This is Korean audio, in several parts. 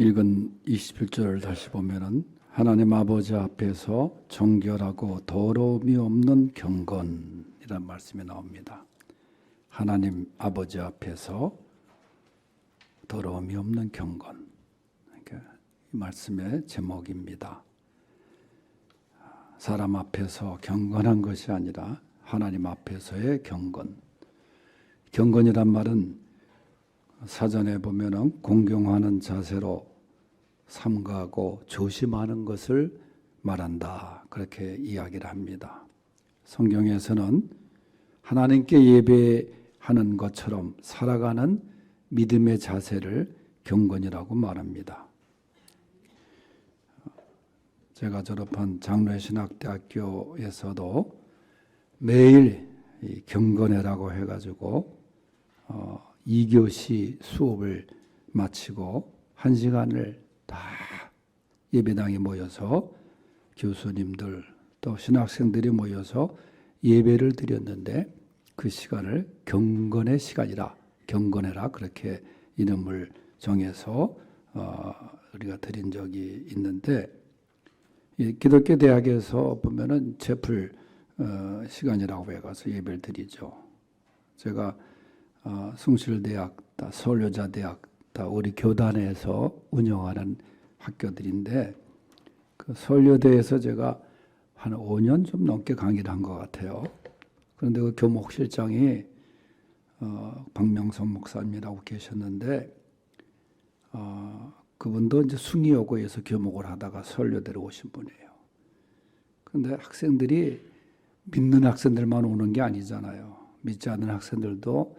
읽은 21절을 다시 보면은 하나님 아버지 앞에서 정결하고 더러움이 없는 경건이라는 말씀이 나옵니다. 하나님 아버지 앞에서 더러움이 없는 경건. 그러니까 이 말씀의 제목입니다. 사람 앞에서 경건한 것이 아니라 하나님 앞에서의 경건. 경건이란 말은 사전에 보면은 공경하는 자세로 삼가하고 조심하는 것을 말한다. 그렇게 이야기를 합니다. 성경에서는 하나님께 예배하는 것처럼 살아가는 믿음의 자세를 경건이라고 말합니다. 제가 졸업한 장로신학대학교에서도 매일 이 경건회라고 해가지고 어, 2교시 수업을 마치고 한 시간을 다 예배당에 모여서 교수님들 또 신학생들이 모여서 예배를 드렸는데 그 시간을 경건의 시간이라 경건해라 그렇게 이름을 정해서 어, 우리가 드린 적이 있는데 이 기독교 대학에서 보면은 채플 어, 시간이라고 해가서 예배를 드리죠. 제가 어, 숭실대학, 다 서울여자대학, 다 우리 교단에서 운영하는 학교들인데 그 서울여대에서 제가 한 5년 좀 넘게 강의를 한 것 같아요. 그런데 그 교목실장이 어, 박명선 목사님이라고 계셨는데 어, 그분도 이제 숭이여고에서 교목을 하다가 서울여대로 오신 분이에요. 그런데 학생들이 믿는 학생들만 오는 게 아니잖아요. 믿지 않는 학생들도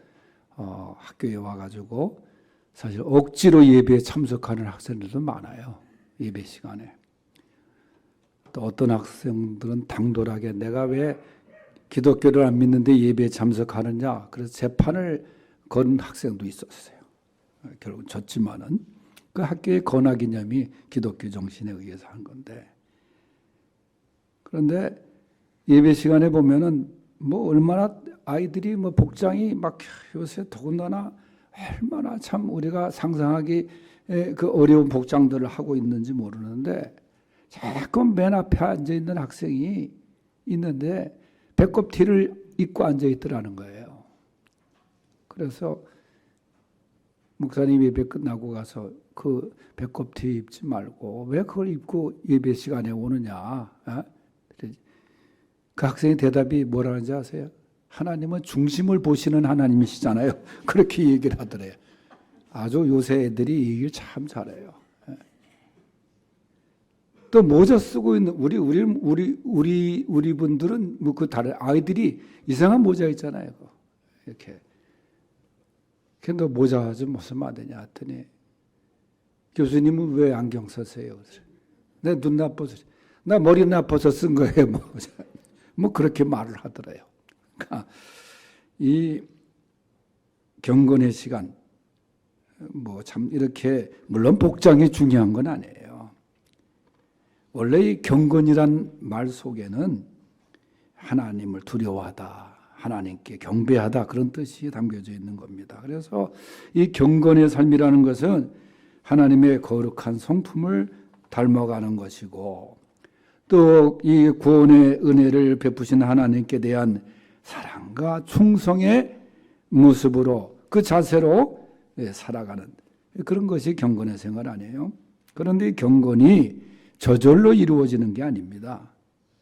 어, 학교에 와가지고 사실 억지로 예배에 참석하는 학생들도 많아요. 예배 시간에. 또 어떤 학생들은 당돌하게 내가 왜 기독교를 안 믿는데 예배에 참석하느냐. 그래서 재판을 건 학생도 있었어요. 결국 졌지만은 그 학교의 건화 기념이 기독교 정신에 의해서 한 건데. 그런데 예배 시간에 보면은 뭐 얼마나 아이들이 뭐 복장이 막 요새 더군다나 얼마나 참 우리가 상상하기 그 어려운 복장들을 하고 있는지 모르는데 자꾸 맨 앞에 앉아 있는 학생이 있는데 배꼽 티를 입고 앉아 있더라는 거예요. 그래서 목사님 예배 끝나고 가서 그 배꼽 티 입지 말고 왜 그걸 입고 예배 시간에 오느냐? 어? 그 학생의 대답이 뭐라는지 아세요? 하나님은 중심을 보시는 하나님이시잖아요. 그렇게 얘기를 하더래요. 아주 요새 애들이 얘기를 참 잘해요. 예. 또 모자 쓰고 있는 우리 우리 우리 우리 우리 분들은 뭐 그 다른 아이들이 이상한 모자 있잖아요. 이렇게. 근데 모자 좀 무슨 안 되냐 했더니 교수님은 왜 안경 쓰세요? 내 눈 나빠서 나 머리 나빠서 쓴 거예요. 뭐, 뭐 그렇게 말을 하더래요. 그러니까 이 경건의 시간 뭐 참 이렇게 물론 복장이 중요한 건 아니에요. 원래 이 경건이란 말 속에는 하나님을 두려워하다, 하나님께 경배하다 그런 뜻이 담겨져 있는 겁니다. 그래서 이 경건의 삶이라는 것은 하나님의 거룩한 성품을 닮아가는 것이고 또 이 구원의 은혜를 베푸신 하나님께 대한 사랑과 충성의 모습으로 그 자세로 예, 살아가는 그런 것이 경건의 생활 아니에요. 그런데 이 경건이 저절로 이루어지는 게 아닙니다.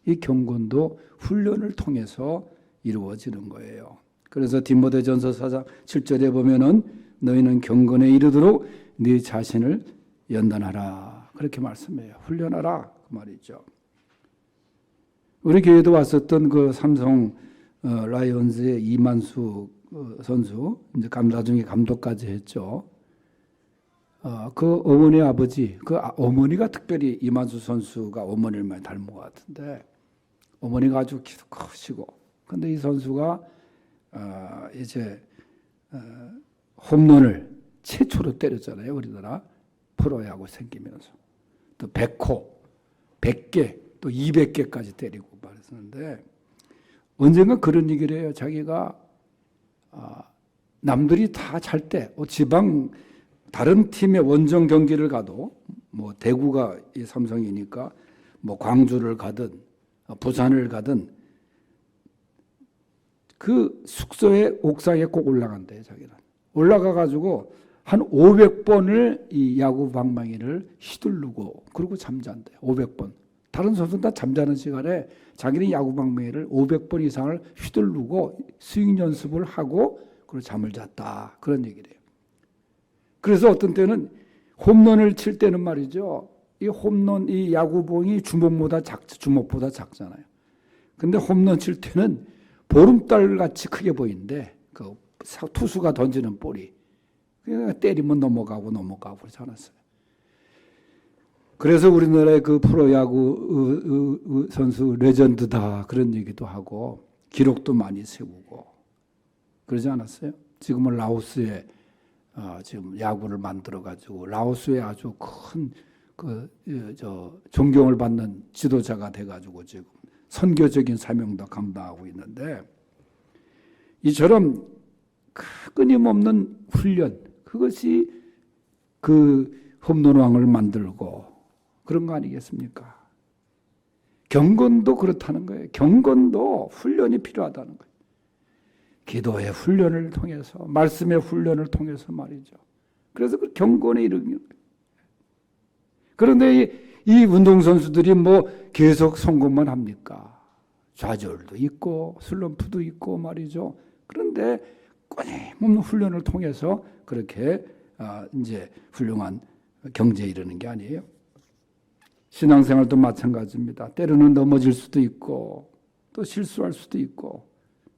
이 경건도 훈련을 통해서 이루어지는 거예요. 그래서 디모데전서 4장 7절에 보면은 너희는 경건에 이르도록 네 자신을 연단하라. 그렇게 말씀해요. 훈련하라 그 말이죠. 우리 교회도 왔었던 그 삼성 어, 라이온즈의 이만수 어, 선수 이제 감 나중에 감독까지 했죠. 어, 그 어머니 아버지 그 아, 어머니가 특별히 이만수 선수가 어머니를 많이 닮은 것 같은데 어머니가 아주 키도 크시고 근데 이 선수가 어, 이제 어, 홈런을 최초로 때렸잖아요 우리나라 프로야구 생기면서 또 100호 100개 또 200개까지 때리고 말했었는데 언젠가 그런 얘기를 해요. 자기가 아, 남들이 다 잘 때, 어, 지방 다른 팀의 원정 경기를 가도 뭐 대구가 이 삼성이니까 뭐 광주를 가든 어, 부산을 가든 그 숙소의 옥상에 꼭 올라간대요, 자기는. 올라가 가지고 한 500번을 이 야구 방망이를 휘두르고 그리고 잠잔대요. 500번. 다른 선수는 다 잠자는 시간에 자기는 야구 방망이를 500번 이상을 휘두르고 스윙 연습을 하고 그리고 잠을 잤다. 그런 얘기를 해요. 그래서 어떤 때는 홈런을 칠 때는 말이죠. 이 홈런 이 야구봉이 주먹보다 작 주먹보다 작잖아요. 근데 홈런 칠 때는 보름달 같이 크게 보이는데 그 사- 투수가 던지는 볼이 그냥 때리면 넘어가고 넘어가고 그렇지 않았어요. 그래서 우리나라의 그 프로야구 선수 레전드다 그런 얘기도 하고 기록도 많이 세우고 그러지 않았어요? 지금은 라오스에 어, 지금 야구를 만들어 가지고 라오스에 아주 큰 그 저 존경을 받는 지도자가 돼 가지고 지금 선교적인 사명도 감당하고 있는데 이처럼 끊임없는 훈련 그것이 그 홈런왕을 만들고 그런 거 아니겠습니까? 경건도 그렇다는 거예요. 경건도 훈련이 필요하다는 거예요. 기도의 훈련을 통해서 말씀의 훈련을 통해서 말이죠. 그래서 그 경건에 이르는 거예요. 그런데 이, 이 운동선수들이 뭐 계속 성공만 합니까? 좌절도 있고 슬럼프도 있고 말이죠. 그런데 끊임없는 훈련을 통해서 그렇게 아, 이제 훌륭한 경제에 이르는 게 아니에요. 신앙생활도 마찬가지입니다. 때로는 넘어질 수도 있고 또 실수할 수도 있고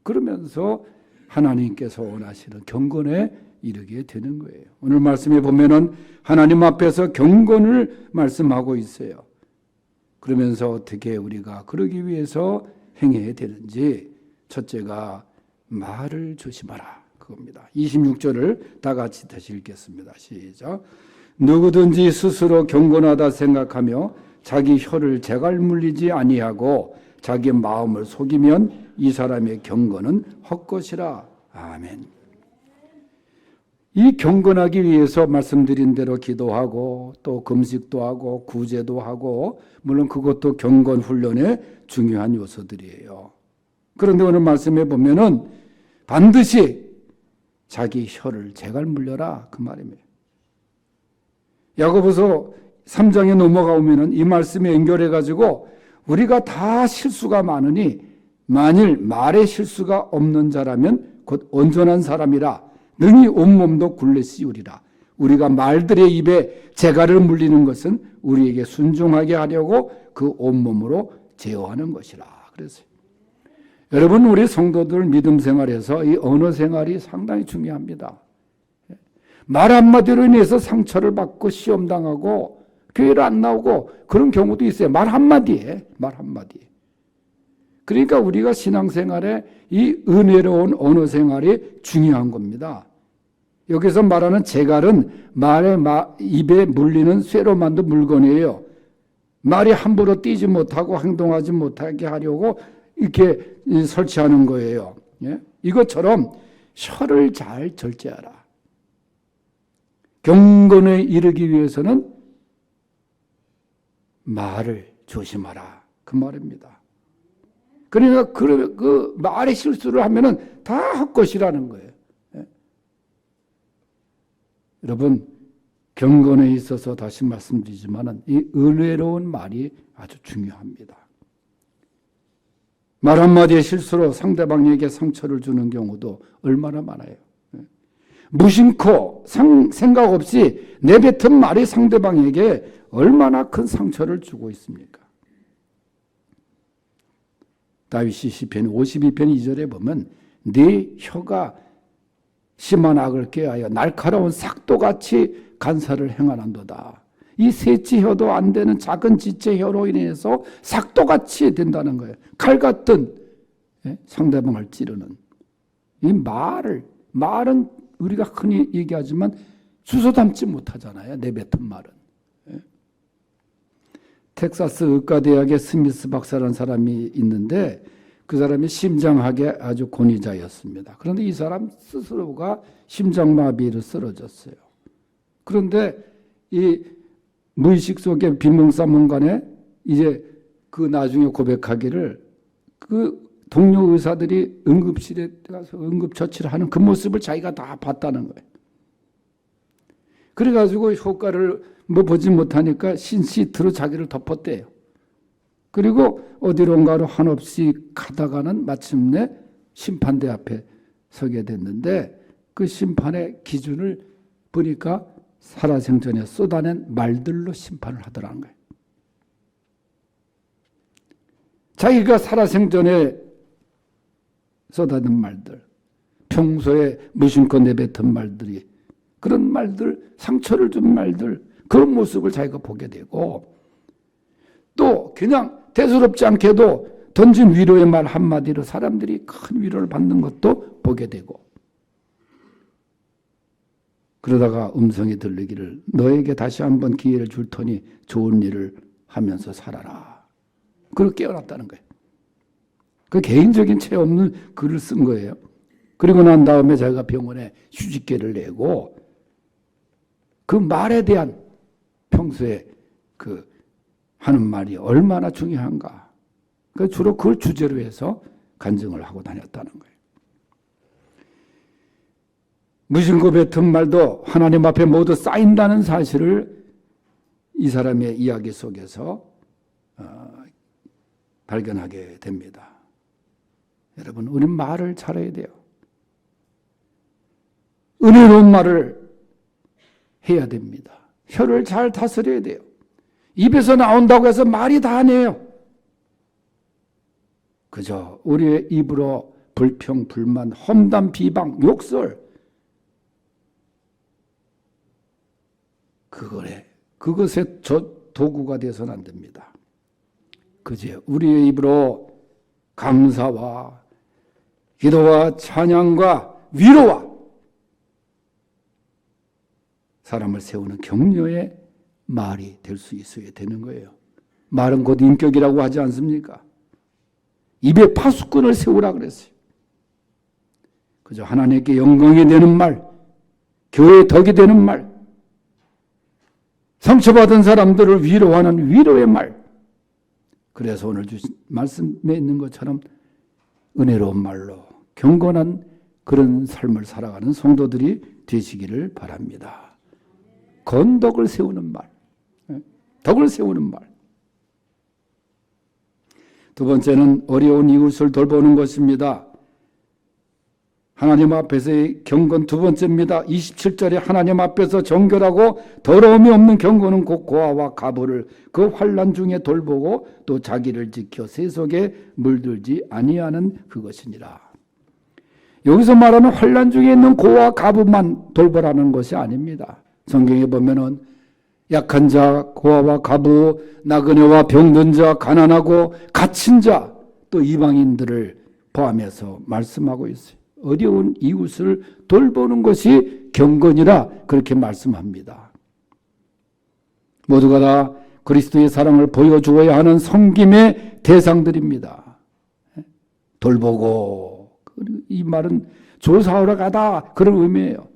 그러면서 하나님께서 원하시는 경건에 이르게 되는 거예요. 오늘 말씀에 보면은 하나님 앞에서 경건을 말씀하고 있어요. 그러면서 어떻게 우리가 그러기 위해서 행해야 되는지 첫째가 말을 조심하라 그겁니다. 26절을 다 같이 다시 읽겠습니다. 시작. 누구든지 스스로 경건하다 생각하며 자기 혀를 재갈 물리지 아니하고 자기 마음을 속이면 이 사람의 경건은 헛것이라. 아멘. 이 경건하기 위해서 말씀드린 대로 기도하고 또 금식도 하고 구제도 하고 물론 그것도 경건 훈련의 중요한 요소들이에요. 그런데 오늘 말씀에 보면은 반드시 자기 혀를 재갈 물려라 그 말입니다. 야고보서 3장에 넘어가면은 이 말씀에 연결해 가지고 우리가 다 실수가 많으니 만일 말에 실수가 없는 자라면 곧 온전한 사람이라 능히 온몸도 굴레 씌우리라. 우리가 말들의 입에 재갈을 물리는 것은 우리에게 순종하게 하려고 그 온몸으로 제어하는 것이라. 그래서 여러분 우리 성도들 믿음 생활에서 이 언어 생활이 상당히 중요합니다. 말 한마디로 인해서 상처를 받고 시험 당하고 교회를 안 나오고 그런 경우도 있어요. 말 한마디에 말 한마디. 그러니까 우리가 신앙생활에 이 은혜로운 언어 생활이 중요한 겁니다. 여기서 말하는 재갈은 말의 입에 물리는 쇠로 만든 물건이에요. 말이 함부로 뛰지 못하고 행동하지 못하게 하려고 이렇게 설치하는 거예요. 예? 이것처럼 혀를 잘 절제하라. 경건에 이르기 위해서는 말을 조심하라. 그 말입니다. 그러니까 그, 그 말의 실수를 하면은 다 헛것이라는 거예요. 예? 여러분, 경건에 있어서 다시 말씀드리지만은 이 은혜로운 말이 아주 중요합니다. 말 한마디의 실수로 상대방에게 상처를 주는 경우도 얼마나 많아요. 무심코 상, 생각 없이 내뱉은 말이 상대방에게 얼마나 큰 상처를 주고 있습니까? 다윗이 시편 52편 2절에 보면 네 혀가 심한 악을 깨하여 날카로운 삭도같이 간사를 행하는도다. 이 셋째 혀도 안 되는 작은 지체 혀로 인해서 삭도같이 된다는 거예요. 칼 같은 예? 상대방을 찌르는 이 말을 말은 우리가 흔히 얘기하지만 주소 담지 못하잖아요. 내뱉은 말은. 예? 텍사스 의과대학의 스미스 박사라는 사람이 있는데 그 사람이 심장학의 아주 권위자였습니다. 그런데 이 사람 스스로가 심장마비로 쓰러졌어요. 그런데 이 무의식 속에 빈몽사몽간에 이제 그 나중에 고백하기를 그 동료 의사들이 응급실에 가서 응급처치를 하는 그 모습을 자기가 다 봤다는 거예요. 그래가지고 효과를 뭐 보지 못하니까 신시트로 자기를 덮었대요. 그리고 어디론가로 한없이 가다가는 마침내 심판대 앞에 서게 됐는데 그 심판의 기준을 보니까 살아생전에 쏟아낸 말들로 심판을 하더라는 거예요. 자기가 살아생전에 쏟아낸 말들, 평소에 무심코 내뱉은 말들이 그런 말들, 상처를 준 말들, 그런 모습을 자기가 보게 되고 또 그냥 대수롭지 않게도 던진 위로의 말 한마디로 사람들이 큰 위로를 받는 것도 보게 되고 그러다가 음성이 들리기를 너에게 다시 한번 기회를 줄 터니 좋은 일을 하면서 살아라. 그걸 깨어났다는 거예요. 그 개인적인 채 없는 글을 쓴 거예요. 그리고 난 다음에 자기가 병원에 휴직계를 내고 그 말에 대한 평소에 그 하는 말이 얼마나 중요한가. 그 주로 그걸 주제로 해서 간증을 하고 다녔다는 거예요. 무신고 뱉은 말도 하나님 앞에 모두 쌓인다는 사실을 이 사람의 이야기 속에서 어, 발견하게 됩니다. 여러분, 우리 말을 잘해야 돼요. 은혜로운 말을 해야 됩니다. 혀를 잘 다스려야 돼요. 입에서 나온다고 해서 말이 다 아니에요. 그저 우리의 입으로 불평, 불만, 험담, 비방, 욕설 그거래. 그것의 저 도구가 되어서는 안 됩니다. 그저 우리의 입으로 감사와 기도와 찬양과 위로와 사람을 세우는 격려의 말이 될 수 있어야 되는 거예요. 말은 곧 인격이라고 하지 않습니까? 입에 파수꾼을 세우라 그랬어요. 그저 하나님께 영광이 되는 말, 교회의 덕이 되는 말, 상처받은 사람들을 위로하는 위로의 말. 그래서 오늘 주신 말씀에 있는 것처럼 은혜로운 말로 경건한 그런 삶을 살아가는 성도들이 되시기를 바랍니다. 건덕을 세우는 말, 예? 덕을 세우는 말. 두 번째는 어려운 이웃을 돌보는 것입니다. 하나님 앞에서의 경건 두 번째입니다. 27절에 하나님 앞에서 정결하고 더러움이 없는 경건은 곧 고아와 가부를 그 환란 중에 돌보고 또 자기를 지켜 세속에 물들지 아니하는 그것이니라. 여기서 말하는 환란 중에 있는 고아 가부만 돌보라는 것이 아닙니다. 성경에 보면은 약한 자, 고아와 가부, 나그네와 병든 자, 가난하고 갇힌 자, 또 이방인들을 포함해서 말씀하고 있어요. 어려운 이웃을 돌보는 것이 경건이라 그렇게 말씀합니다. 모두가 다 그리스도의 사랑을 보여주어야 하는 섬김의 대상들입니다. 돌보고 이 말은 조사하러 가다 그런 의미예요.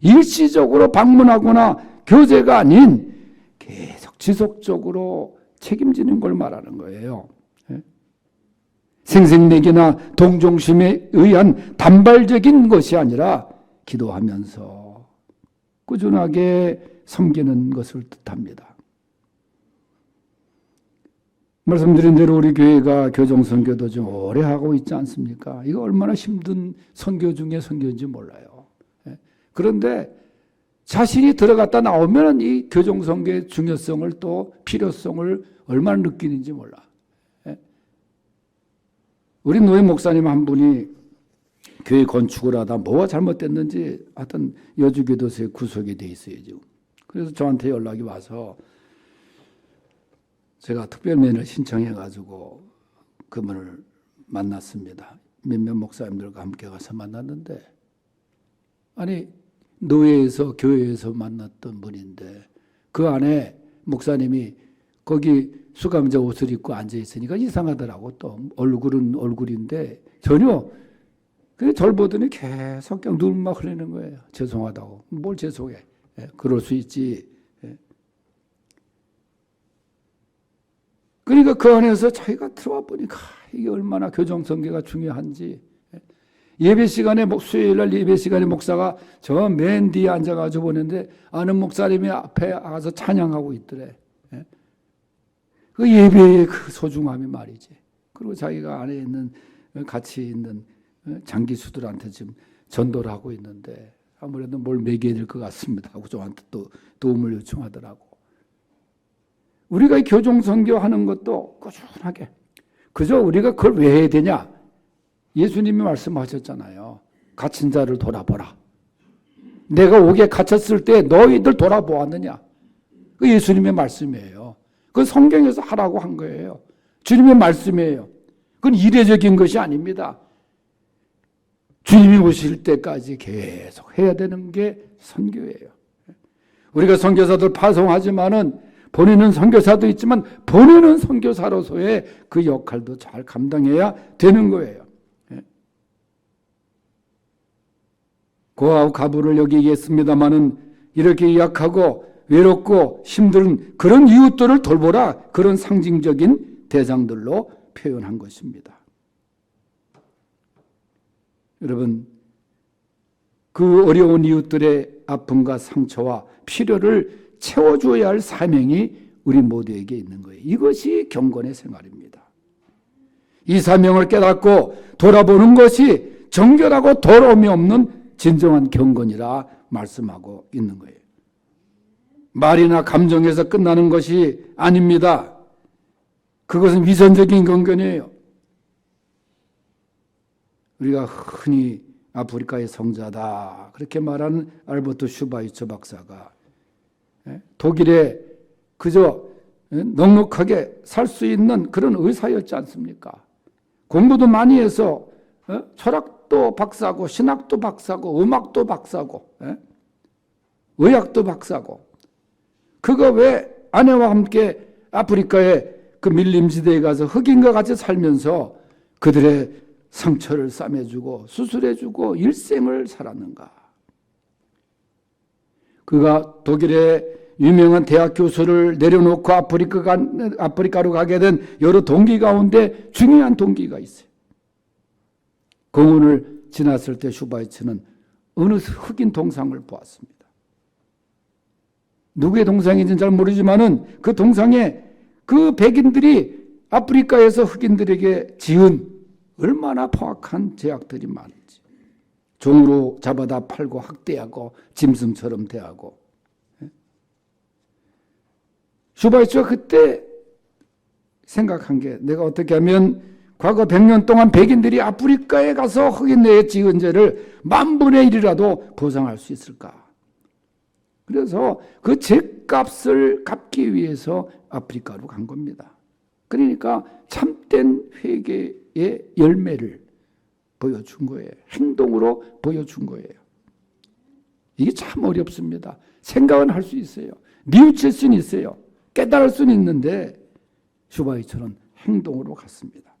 일시적으로 방문하거나 교제가 아닌 계속 지속적으로 책임지는 걸 말하는 거예요. 생색내기나 동정심에 의한 단발적인 것이 아니라 기도하면서 꾸준하게 섬기는 것을 뜻합니다. 말씀드린 대로 우리 교회가 교정 선교도 좀 오래 하고 있지 않습니까? 이거 얼마나 힘든 선교 중에 선교인지 몰라요. 예? 그런데 자신이 들어갔다 나오면 이 교정 선교의 중요성을 또 필요성을 얼마나 느끼는지 몰라. 우리 노예 목사님 한 분이 교회 건축을 하다 뭐가 잘못됐는지 하여튼 여주교도소에 구속이 돼 있어요 지금. 그래서 저한테 연락이 와서 제가 특별면을 신청해 가지고 그분을 만났습니다. 몇몇 목사님들과 함께 가서 만났는데 아니 노예에서 교회에서 만났던 분인데 그 안에 목사님이 거기 수감자 옷을 입고 앉아 있으니까 이상하더라고 또 얼굴은 얼굴인데 전혀 그절 보더니 계속 그냥 눈만 흘리는 거예요. 죄송하다고 뭘 죄송해. 예, 그럴 수 있지. 예. 그러니까 그 안에서 자기가 들어와 보니까 이게 얼마나 교정성계가 중요한지. 예. 예배 시간에 목- 수요일 날 예배 시간에 목사가 저 맨 뒤에 앉아가지고 보는데 아는 목사님이 앞에 가서 찬양하고 있더래. 예. 그 예배의 그 소중함이 말이지. 그리고 자기가 안에 있는 어, 같이 있는 어, 장기수들한테 지금 전도를 하고 있는데 아무래도 뭘 먹여야 될 것 같습니다 하고 저한테 또 도움을 요청하더라고. 우리가 이 교종 선교하는 것도 꾸준하게 그저 우리가 그걸 왜 해야 되냐? 예수님이 말씀하셨잖아요. 갇힌 자를 돌아보라. 내가 옥에 갇혔을 때 너희들 돌아보았느냐? 그 예수님의 말씀이에요. 그 성경에서 하라고 한 거예요. 주님의 말씀이에요. 그건 이례적인 것이 아닙니다. 주님이 오실 때까지 계속 해야 되는 게 선교예요. 우리가 선교사들 파송하지만은 보내는 선교사도 있지만 보내는 선교사로서의 그 역할도 잘 감당해야 되는 거예요. 예. 고아와 가부를 여기겠습니다마는 이렇게 약하고 외롭고 힘든 그런 이웃들을 돌보라 그런 상징적인 대상들로 표현한 것입니다. 여러분 그 어려운 이웃들의 아픔과 상처와 필요를 채워줘야 할 사명이 우리 모두에게 있는 거예요. 이것이 경건의 생활입니다. 이 사명을 깨닫고 돌아보는 것이 정결하고 더러움이 없는 진정한 경건이라 말씀하고 있는 거예요. 말이나 감정에서 끝나는 것이 아닙니다. 그것은 위선적인 경건이에요. 우리가 흔히 아프리카의 성자다 그렇게 말하는 알버트 슈바이처 박사가 예? 독일에 그저 예? 넉넉하게 살 수 있는 그런 의사였지 않습니까? 공부도 많이 해서 어? 철학도 박사고 신학도 박사고 음악도 박사고 예? 의학도 박사고 그가 왜 아내와 함께 아프리카의 그 밀림지대에 가서 흑인과 같이 살면서 그들의 상처를 싸매주고 수술해주고 일생을 살았는가? 그가 독일의 유명한 대학 교수를 내려놓고 아프리카 아프리카로 가게 된 여러 동기 가운데 중요한 동기가 있어요. 공원을 지났을 때 슈바이츠는 어느 흑인 동상을 보았습니다. 누구의 동상인지는 잘 모르지만은 그 동상에 그 백인들이 아프리카에서 흑인들에게 지은 얼마나 포악한 죄악들이 많은지. 종으로 잡아다 팔고 학대하고 짐승처럼 대하고. 슈바이츠가 그때 생각한 게 내가 어떻게 하면 과거 100년 동안 백인들이 아프리카에 가서 흑인들의 지은 죄를 만분의 일이라도 보상할 수 있을까? 그래서 그 죄값을 갚기 위해서 아프리카로 간 겁니다. 그러니까 참된 회개의 열매를 보여준 거예요. 행동으로 보여준 거예요. 이게 참 어렵습니다. 생각은 할 수 있어요. 뉘우칠 수는 있어요. 깨달을 수는 있는데 슈바이처럼 행동으로 갔습니다.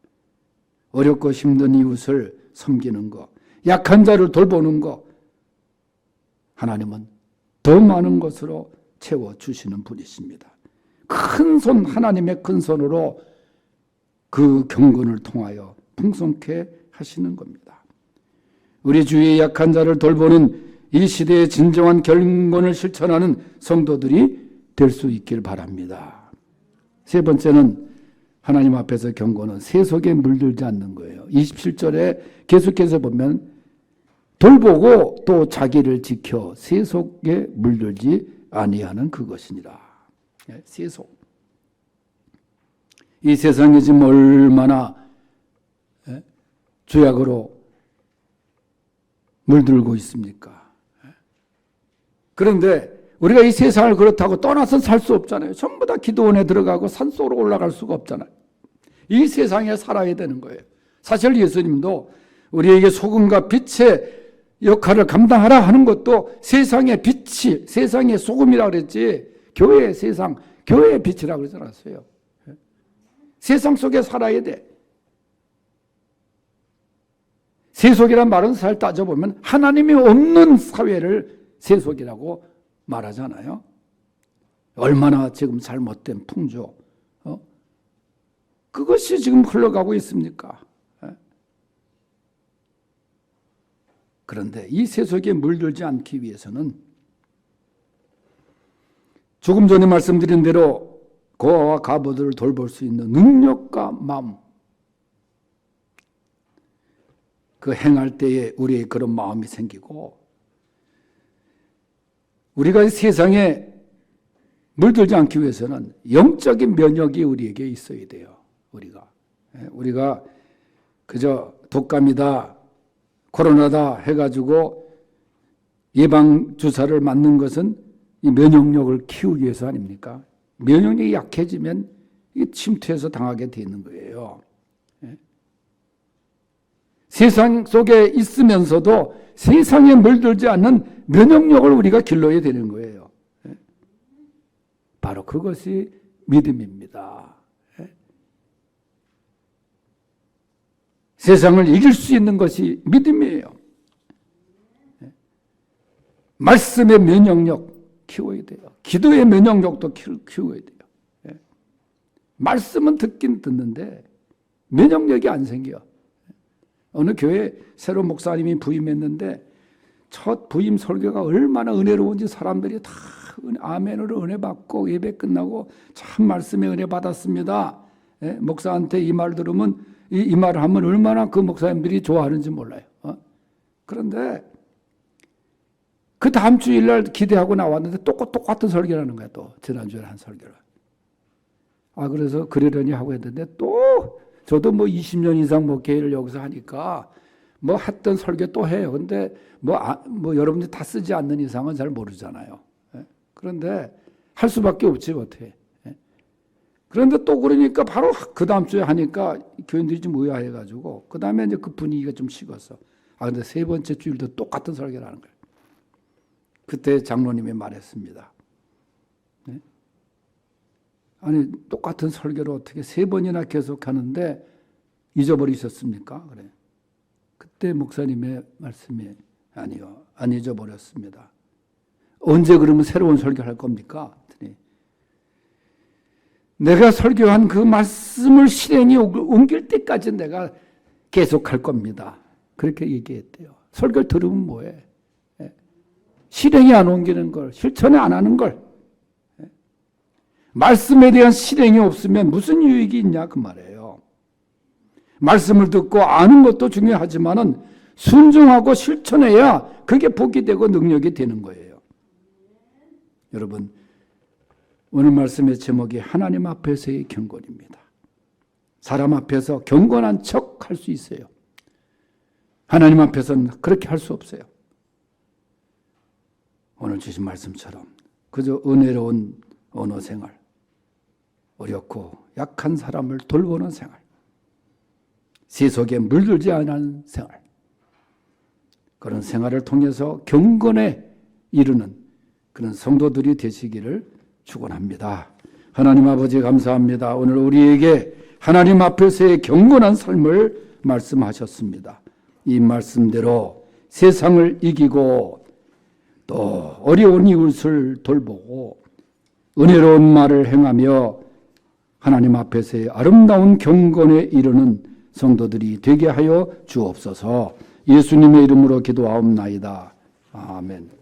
어렵고 힘든 이웃을 섬기는 거, 약한 자를 돌보는 거, 하나님은 더 많은 것으로 채워 주시는 분이십니다. 큰 손, 하나님의 큰 손으로 그 경건을 통하여 풍성케 하시는 겁니다. 우리 주위의 약한 자를 돌보는 이 시대의 진정한 경건을 실천하는 성도들이 될 수 있길 바랍니다. 세 번째는 하나님 앞에서 경건은 세속에 물들지 않는 거예요. 27절에 계속해서 보면 돌보고 또 자기를 지켜 세속에 물들지 아니하는 그것이니라. 예, 세속. 이 세상이 지금 얼마나 예, 죄악으로 물들고 있습니까? 예. 그런데 우리가 이 세상을 그렇다고 떠나서 살 수 없잖아요. 전부 다 기도원에 들어가고 산속으로 올라갈 수가 없잖아요. 이 세상에 살아야 되는 거예요. 사실 예수님도 우리에게 소금과 빛의 역할을 감당하라 하는 것도 세상의 빛이 세상의 소금이라 그랬지 교회의 세상 교회의 빛이라 그러지 않았어요. 세상 속에 살아야 돼. 세속이란 말은 잘 따져보면 하나님이 없는 사회를 세속이라고 말하잖아요. 얼마나 지금 잘못된 풍조, 어? 그것이 지금 흘러가고 있습니까? 예? 그런데 이 세속에 물들지 않기 위해서는 조금 전에 말씀드린 대로 고아와 가부들을 돌볼 수 있는 능력과 마음, 그 행할 때에 우리의 그런 마음이 생기고 우리가 이 세상에 물들지 않기 위해서는 영적인 면역이 우리에게 있어야 돼요. 우리가 예, 우리가 그저 독감이다, 코로나다 해가지고 예방 주사를 맞는 것은 이 면역력을 키우기 위해서 아닙니까? 면역력이 약해지면 이게 침투해서 당하게 되는 거예요. 예? 세상 속에 있으면서도 세상에 물들지 않는 면역력을 우리가 길러야 되는 거예요. 예? 바로 그것이 믿음입니다. 예? 세상을 이길 수 있는 것이 믿음이에요. 예? 말씀의 면역력 키워야 돼요. 기도의 면역력도 키워야 돼요. 예? 말씀은 듣긴 듣는데 면역력이 안 생겨. 어느 교회 새로 목사님이 부임했는데 첫 부임 설교가 얼마나 은혜로운지 사람들이 다 아멘으로 은혜 받고 예배 끝나고 참 말씀에 은혜 받았습니다. 예? 목사한테 이 말 들으면 이, 이 말을 하면 얼마나 그 목사님들이 좋아하는지 몰라요. 어? 그런데 그 다음 주일 날 기대하고 나왔는데 똑, 똑같은 설교를 하는 거야, 또. 지난주에 한 설교를. 아, 그래서 그러려니 하고 했는데 또 저도 뭐 20년 이상 목회를 여기서 하니까 뭐 했던 설교 또 해요. 근데 뭐, 아, 뭐 여러분들이 다 쓰지 않는 이상은 잘 모르잖아요. 예? 그런데 할 수밖에 없지, 어떻게. 예? 그런데 또 그러니까 바로 그 다음 주에 하니까 교인들이 좀 의아해가지고 그 다음에 이제 그 분위기가 좀 식었어. 아, 근데 세 번째 주일도 똑같은 설교를 하는 거예요. 그때 장로님이 말했습니다. 네? 아니 똑같은 설교를 어떻게 세 번이나 계속하는데 잊어버리셨습니까? 그래. 그때 목사님의 말씀이 아니요, 안 잊어버렸습니다. 언제 그러면 새로운 설교할 겁니까? 내가 설교한 그 말씀을 실행에 옮길 때까지 내가 계속할 겁니다. 그렇게 얘기했대요. 설교 들으면 뭐해? 실행이 안 옮기는 걸, 실천에 안 하는 걸. 말씀에 대한 실행이 없으면 무슨 유익이 있냐 그 말이에요. 말씀을 듣고 아는 것도 중요하지만은 순종하고 실천해야 그게 복이 되고 능력이 되는 거예요. 여러분 오늘 말씀의 제목이 하나님 앞에서의 경건입니다. 사람 앞에서 경건한 척 할 수 있어요. 하나님 앞에서는 그렇게 할 수 없어요. 오늘 주신 말씀처럼 그저 은혜로운 언어 생활, 어렵고 약한 사람을 돌보는 생활, 세속에 물들지 않은 생활, 그런 생활을 통해서 경건에 이르는 그런 성도들이 되시기를 축원합니다. 하나님 아버지 감사합니다. 오늘 우리에게 하나님 앞에서의 경건한 삶을 말씀하셨습니다. 이 말씀대로 세상을 이기고 또 어려운 이웃을 돌보고 은혜로운 말을 행하며 하나님 앞에서의 아름다운 경건에 이르는 성도들이 되게 하여 주옵소서 예수님의 이름으로 기도하옵나이다. 아멘.